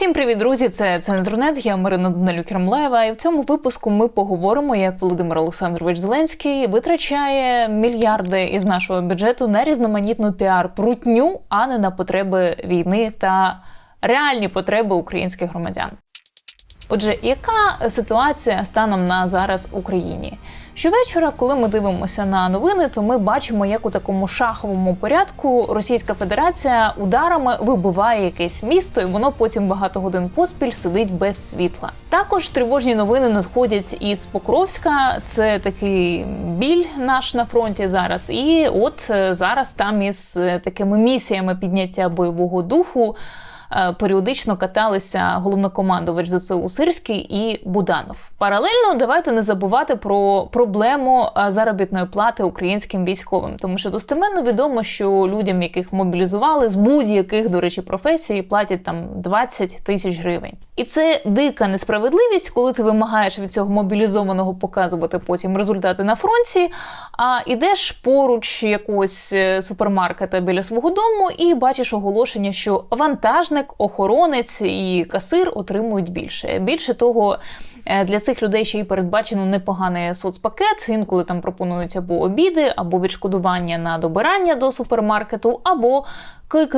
Всім привіт, друзі! Це Цензурнет, я Марина Данилюк Рамлева. І в цьому випуску ми поговоримо, як Володимир Олександрович Зеленський витрачає мільярди із нашого бюджету на різноманітну піар-прутню, а не на потреби війни та реальні потреби українських громадян. Отже, яка ситуація станом на зараз в Україні? Щовечора, коли ми дивимося на новини, то ми бачимо, як у такому шаховому порядку Російська Федерація ударами вибиває якесь місто, і воно потім багато годин поспіль сидить без світла. Також тривожні новини надходять із Покровська. Це такий біль наш на фронті зараз. І от е, зараз там із е, такими місіями підняття бойового духу періодично каталися головнокомандувач ЗСУ Сирський і Буданов. Паралельно давайте не забувати про проблему е, заробітної плати українським військовим, тому що достеменно відомо, що людям, яких мобілізували з будь-яких, до речі, професій, платять там 20 тисяч гривень. І це дика несправедливість, коли ти вимагаєш від цього мобілізованого показувати потім результати на фронті, а ідеш поруч якогось е, супермаркета біля свого дому і бачиш оголошення, що вантажник, охоронець і касир отримують більше. Більше того. е, Для цих людей ще й передбачено непоганий соцпакет. Інколи там пропонують або обіди, або відшкодування на добирання до супермаркету, або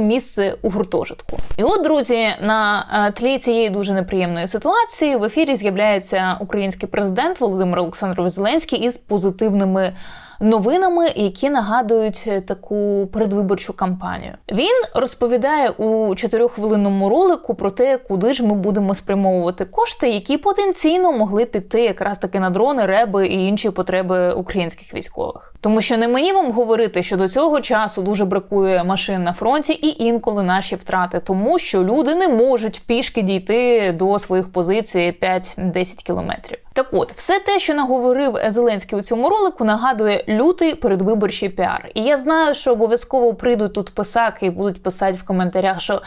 місце у гуртожитку. І от, друзі, на е, тлі цієї дуже неприємної ситуації в ефірі з'являється український президент Володимир Олександрович Зеленський із позитивними новинами, які нагадують е, таку передвиборчу кампанію. Він розповідає у чотирьоххвилинному ролику про те, куди ж ми будемо спрямовувати кошти, які потенційно могли піти якраз таки на дрони, реби і інші потреби українських військових. Тому що не мені вам говорити, що до цього часу дуже бракує машин на фронті, і інколи наші втрати, тому що люди не можуть пішки дійти до своїх позицій 5-10 кілометрів. Так от, все те, що наговорив Зеленський у цьому ролику, нагадує лютий передвиборчий піар. І я знаю, що обов'язково прийдуть тут писаки і будуть писати в коментарях, що.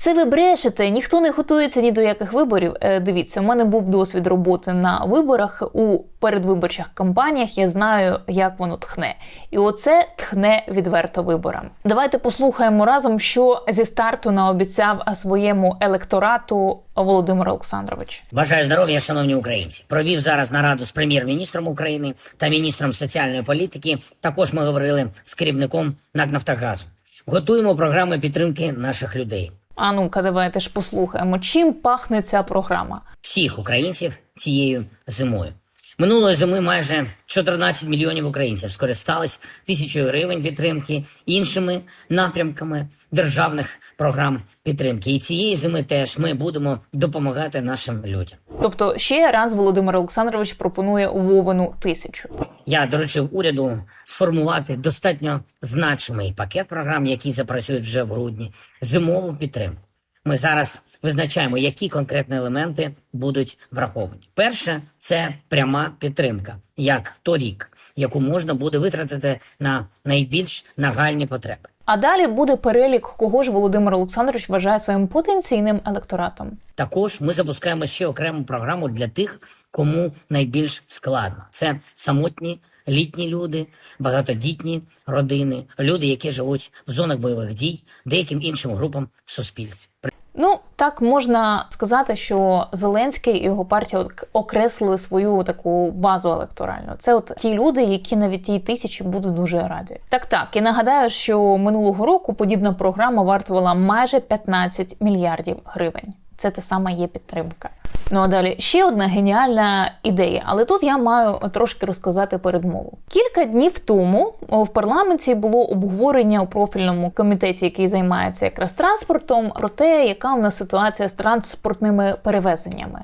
Це ви брешете, ніхто не готується ні до яких виборів. Е, дивіться, у мене був досвід роботи на виборах у передвиборчих кампаніях. Я знаю, як воно тхне, і оце тхне відверто виборам. Давайте послухаємо разом, що зі старту наобіцяв своєму електорату Володимир Олександрович. Бажаю здоров'я, шановні українці. Провів зараз нараду з прем'єр-міністром України та міністром соціальної політики. Також ми говорили з керівником НАК «Нафтогазу». Готуємо програми підтримки наших людей. А ну-ка, давайте ж послухаємо, чим пахне ця програма. всіх українців цією зимою. Минулої зими майже 14 мільйонів українців скористались тисячою гривень підтримки іншими напрямками державних програм підтримки. І цієї зими теж ми будемо допомагати нашим людям. Тобто, ще раз Володимир Олександрович пропонує Вовину тисячу. Я доручив уряду сформувати достатньо значимий пакет програм, які запрацюють вже в грудні, зимову підтримку. Ми зараз визначаємо, які конкретні елементи будуть враховані. Перше це пряма підтримка, як торік, яку можна буде витратити на найбільш нагальні потреби. А далі буде перелік, кого ж Володимир Олександрович вважає своїм потенційним електоратом. Також ми запускаємо ще окрему програму для тих, кому найбільш складно. Це самотні літні люди, багатодітні родини, люди, які живуть в зонах бойових дій, деяким іншим групам в суспільстві. Ну так можна сказати, що Зеленський і його партія окреслили свою таку базу електоральну. Це от ті люди, які навіть тій тисячі будуть дуже раді. Так, так і нагадаю, що минулого року подібна програма вартувала майже 15 мільярдів гривень. Це те саме є підтримка. Ну а далі ще одна геніальна ідея, але тут я маю трошки розказати передмову. Кілька днів тому в парламенті було обговорення у профільному комітеті, який займається якраз транспортом, про те, яка у нас ситуація з транспортними перевезеннями.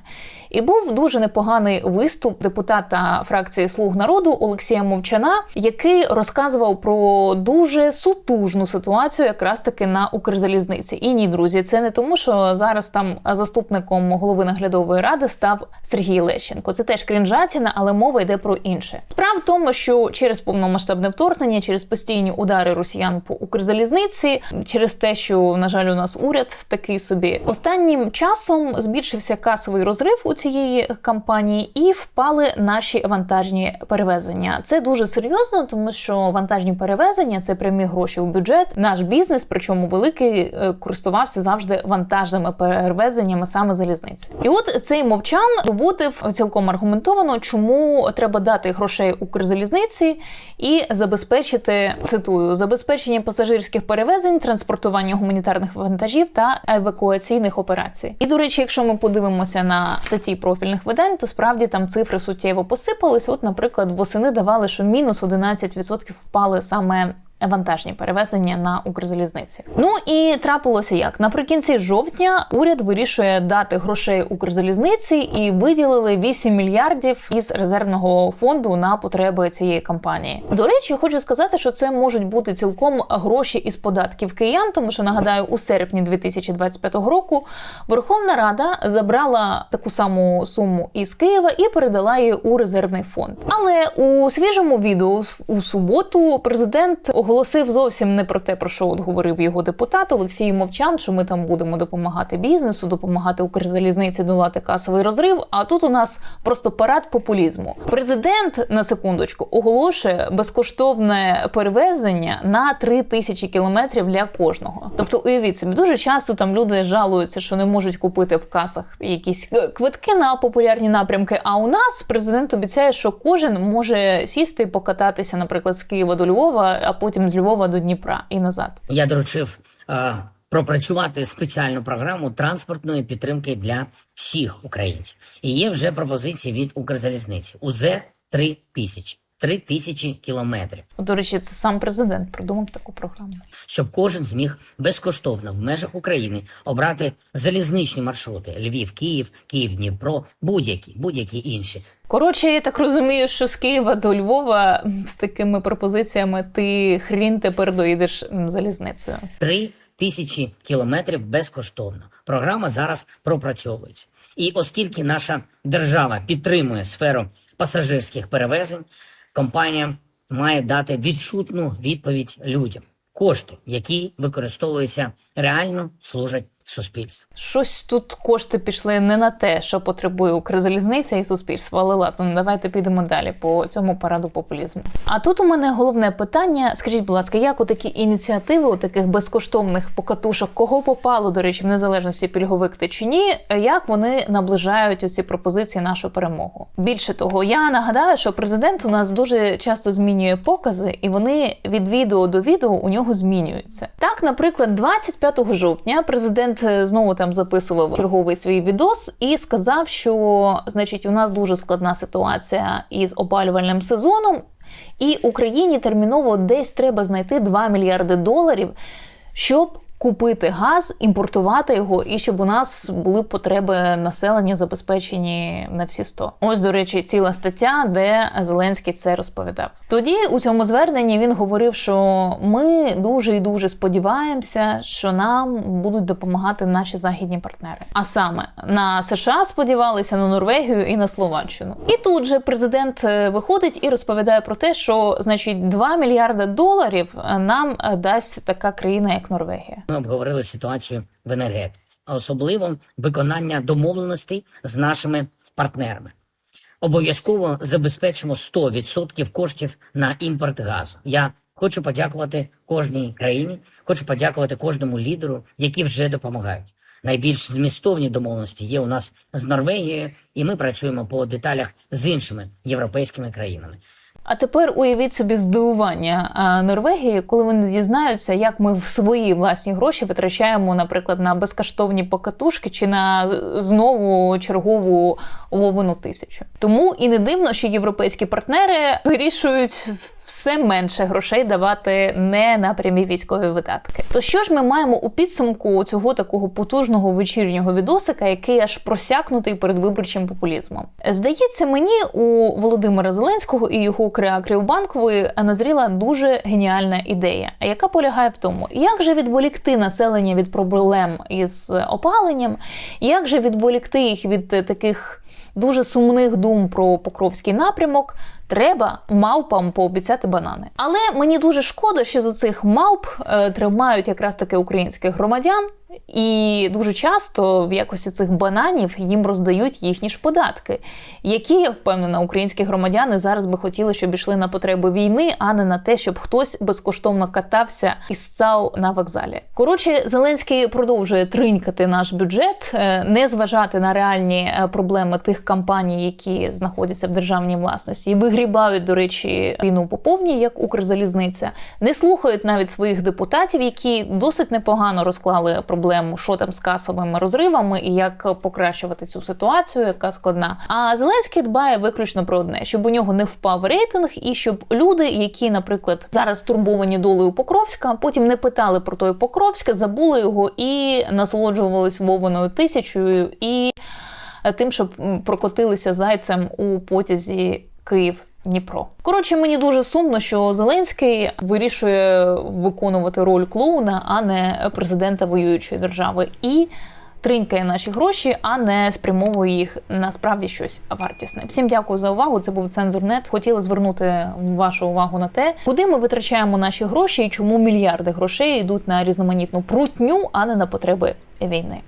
І був дуже непоганий виступ депутата фракції Слуг народу Олексія Мовчана, який розказував про дуже сутужну ситуацію, якраз таки на Укрзалізниці. І ні, друзі, це не тому, що зараз там заступником голови наглядової ради став Сергій Лещенко. Це теж крінжатіна, але мова йде про інше. Справа в тому, що через повномасштабне вторгнення, через постійні удари росіян по Укрзалізниці, через те, що на жаль, у нас уряд такий собі останнім часом збільшився касовий розрив у цій цієї кампанії, і впали наші вантажні перевезення. Це дуже серйозно, тому що вантажні перевезення це прямі гроші у бюджет. Наш бізнес, причому великий, е, користувався завжди вантажними перевезеннями саме залізниці. І от цей мовчан доводив цілком аргументовано, чому треба дати грошей Укрзалізниці і забезпечити цитую забезпечення пасажирських перевезень, транспортування гуманітарних вантажів та евакуаційних операцій. І до речі, якщо ми подивимося на статті профільних видань, то справді там цифри суттєво посипались. От, наприклад, восени давали, що мінус 11% впали саме. Вантажні перевезення на Укрзалізниці. Ну і трапилося як наприкінці жовтня уряд вирішує дати грошей Укрзалізниці і виділили 8 мільярдів із резервного фонду на потреби цієї кампанії. До речі, хочу сказати, що це можуть бути цілком гроші із податків киян, тому що нагадаю, у серпні 2025 року Верховна Рада забрала таку саму суму із Києва і передала її у резервний фонд. Але у свіжому відео у суботу президент оголосив зовсім не про те, про що от говорив його депутат Олексій Мовчан, що ми там будемо допомагати бізнесу, допомагати Укрзалізниці долати касовий розрив. А тут у нас просто парад популізму. Президент на секундочку оголошує безкоштовне перевезення на 3 тисячі кілометрів для кожного. Тобто, уявіть собі, дуже часто там люди жалуються, що не можуть купити в касах якісь е, квитки на популярні напрямки. А у нас президент обіцяє, що кожен може сісти і покататися, наприклад, з Києва до Львова, а потім з Львова до Дніпра і назад. Я доручив е, пропрацювати спеціальну програму транспортної підтримки для всіх українців. І є вже пропозиції від Укрзалізниці. УЗ 3 тисячі. 3 тисячі кілометрів, До речі, це сам президент придумав таку програму. щоб кожен зміг безкоштовно в межах України обрати залізничні маршрути: Львів, Київ, Київ, Дніпро, будь-які, будь-які інші. Коротше, я так розумію, що з Києва до Львова з такими пропозиціями ти хрін тепер доїдеш залізницею. 3 тисячі кілометрів безкоштовно. Програма зараз пропрацьовується. І оскільки наша держава підтримує сферу пасажирських перевезень, компанія має дати відчутну відповідь людям. Кошти, які використовуються реально, служать суспільству. Щось тут кошти пішли не на те, що потребує Укрзалізниця і суспільство. Але ладно, ну, давайте підемо далі по цьому параду популізму. А тут у мене головне питання: скажіть, будь ласка, як у такі ініціативи, у таких безкоштовних покатушок, кого попало, до речі, в незалежності пільговик ти чи ні, як вони наближають оці пропозиції нашу перемогу? Більше того, я нагадаю, що президент у нас дуже часто змінює покази, і вони від відео до відео у нього змінюються. Так, наприклад, 25 жовтня президент е, знову там записував черговий свій відос і сказав, що значить у нас дуже складна ситуація із опалювальним сезоном, і Україні терміново десь треба знайти 2 мільярди доларів, щоб купити газ, імпортувати його, і щоб у нас були потреби населення забезпечені на всі 100. Ось, до речі, ціла стаття, де Зеленський це розповідав. Тоді у цьому зверненні він говорив, що ми дуже і дуже сподіваємося, що нам будуть допомагати наші західні партнери. А саме на США сподівалися на Норвегію і на Словаччину. І тут же президент е, виходить і розповідає про те, що значить 2 мільярди доларів е, нам е, дасть така країна, як Норвегія. Ми обговорили ситуацію в енергетиці, а особливо виконання домовленостей з нашими партнерами. Обов'язково забезпечимо 100% коштів на імпорт газу. Я хочу подякувати кожній країні, хочу подякувати кожному лідеру, які вже допомагають. Найбільш змістовні домовленості є у нас з Норвегією, і ми працюємо по деталях з іншими європейськими країнами. А тепер уявіть собі здивування Норвегії, коли вони дізнаються, як ми в свої власні гроші витрачаємо, наприклад, на безкоштовні покатушки чи на знову чергову Вовину тисячу. Тому і не дивно, що європейські партнери вирішують все менше грошей давати не на прямі військові видатки. То що ж ми маємо у підсумку цього такого потужного вечірнього відосика, який аж просякнутий передвиборчим популізмом? Здається, мені у Володимира Зеленського і його креакрів банкової назріла дуже геніальна ідея, яка полягає в тому, як же відволікти населення від проблем із опаленням, як же відволікти їх від е, таких дуже сумних дум про Покровський напрямок. Треба мавпам пообіцяти банани. Але мені дуже шкода, що за цих мавп е, тримають якраз таки українських громадян, і дуже часто в якості цих бананів їм роздають їхні ж податки, які я впевнена, українські громадяни зараз би хотіли, щоб йшли на потреби війни, а не на те, щоб хтось безкоштовно катався і сцав на вокзалі. Коротше, Зеленський продовжує тринькати наш бюджет, е, не зважати на реальні е, проблеми тих компаній, які знаходяться в державній власності, і вигрібають, до речі, війну по повній, як Укрзалізниця, не слухають навіть своїх депутатів, які досить непогано розклали проблему, що там з касовими розривами і як покращувати цю ситуацію, яка складна. А Зеленський дбає виключно про одне, щоб у нього не впав рейтинг, і щоб люди, які, наприклад, зараз турбовані долею Покровська, потім не питали про той Покровська, забули його і насолоджувались Вовиною тисячою і тим, щоб прокотилися зайцем у потязі Київ. Дніпро. Коротше, мені дуже сумно, що Зеленський вирішує виконувати роль клоуна, а не президента воюючої держави, і тринькає наші гроші, а не спрямовує їх на справді щось вартісне. Всім дякую за увагу. Це був цензурнет. Хотіла звернути вашу увагу на те, куди ми витрачаємо наші гроші і чому мільярди грошей йдуть на різноманітну прутню, а не на потреби війни.